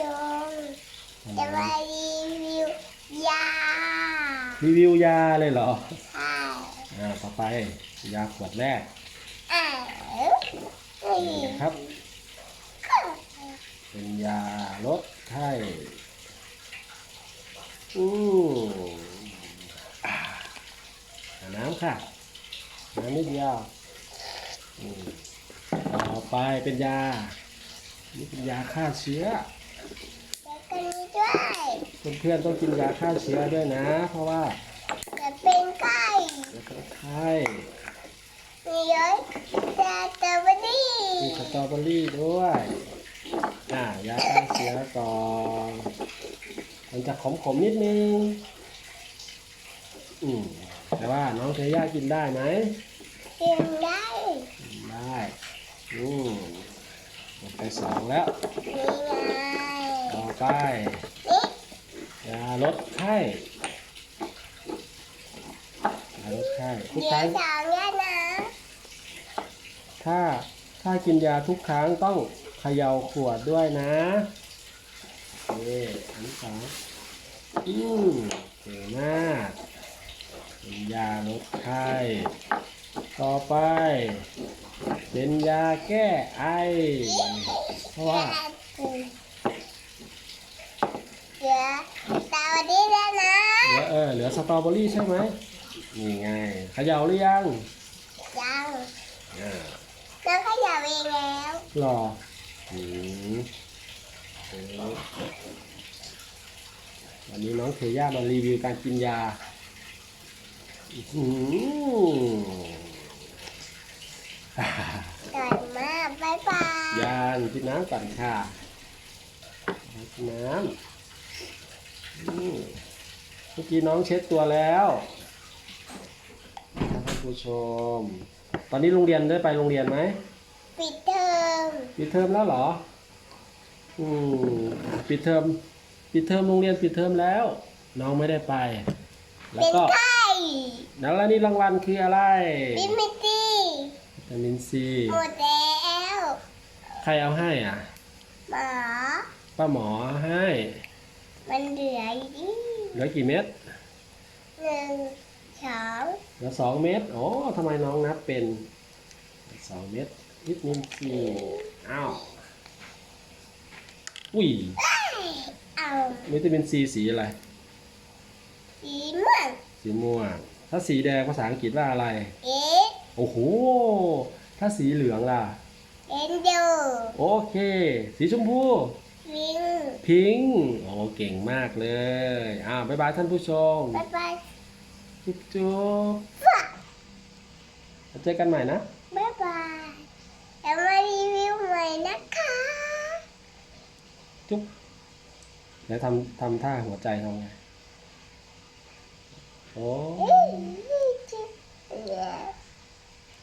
จงจะมารีวิวยารีวิวยาเลยเหรอใช่อ่าต่อไปยาขวดแรกอ้าวนี่นี่นะครับก็เป็นยาลดไข้อืมอ่าหาน้ำค่ะ น้ำนิดเดียวอืมต่อไปเป็นยา นี่เป็นยาฆ่าเชื้อ แล้วก็นี้ด้วยเพื่อนๆต้องกินยาฆ่าเชื้อด้วยนะ เพราะว่าจะเป็นไก่เดี๋ยวก็ไข้มีเยอะแต่แต่วันนี้มีสตรอเบอรี่ด้วยอ่ายาฆ่าเชื้อก่อนมันจะขมๆนิดนึงอืมแต่ว่าน้องเทย่ากินได้ไหมกินได้กินได้อืมหมดไปสองแล้วนี่ไงต่อ ไปยาลดไข้ยาลดไข้ทุกครั้งสองแล้วนะถ้าถ้ากินยาทุกครั้งต้องเขย่าขวดด้วยนะนี่อันสองอืมเก่งมากเป็นยาลดไข้ต่อไป เป็นยาแก้ไอเพราะว่า เดี๋ยวตาวันนี้แล้วนะ เหลื อเออเหลือสตรอเบอรี่ใช่ไหมนี่ไงเขย่าหรือยังยังอ่าแล้วก็อย่าเองแล้วรออืมเออวันนี้น้องเทย่ามารีวิวการกินยาอื้อหือก่อนมากบ๊ายบายยางกินน้ำก่อนค่ะกินน้ำอื มเมื่อกี้น้องเช็ดตัวแล้วท่านผู้ชม ตอนนี้โรงเรียนได้ไปโรงเรียนไหมปิดเทอมปิดเทอมแล้วเหรอ อืมปิดเทอมปิดเทอมโรงเรียนปิดเทอมแล้ว น้องไม่ได้ไป แล้วเป็นก็ไข้แล้วแล้วนี่รางวัลคืออะไรบิมิตี้วิตามินซีหมดแล้วใครเอาให้อะหมอป้าหมอให้ มันเหลืออีก เหลือกี่เม็ดหนึ่งสองเหลือสองเม็ดโอ้ทำไมน้องนับเป็นสองเม็ดวิตามินซีอ้าวอุ้ยเอาวิตามินซีสีอะไร สีม่วงสีม่วง ถ้าสีแดงภาษาอังกฤษว่าอะไร เอ็กโอ้โห ถ้าสีเหลืองล่ะ เอ็นโดโอเค สีชมพู วิงพิงค์โอ้เก่งมากเลยอ่าบ๊ายบายท่านผู้ชมบ๊ายบายจุ๊บจุ๊บแล้วเจอกันใหม่นะบ๊ายบายแล้วมารีวิวใหม่นะคะ จุ๊บแล้วทำทำท่าหัวใจทำไงโอ้เอ้ยจิ๊บเดี๋ยว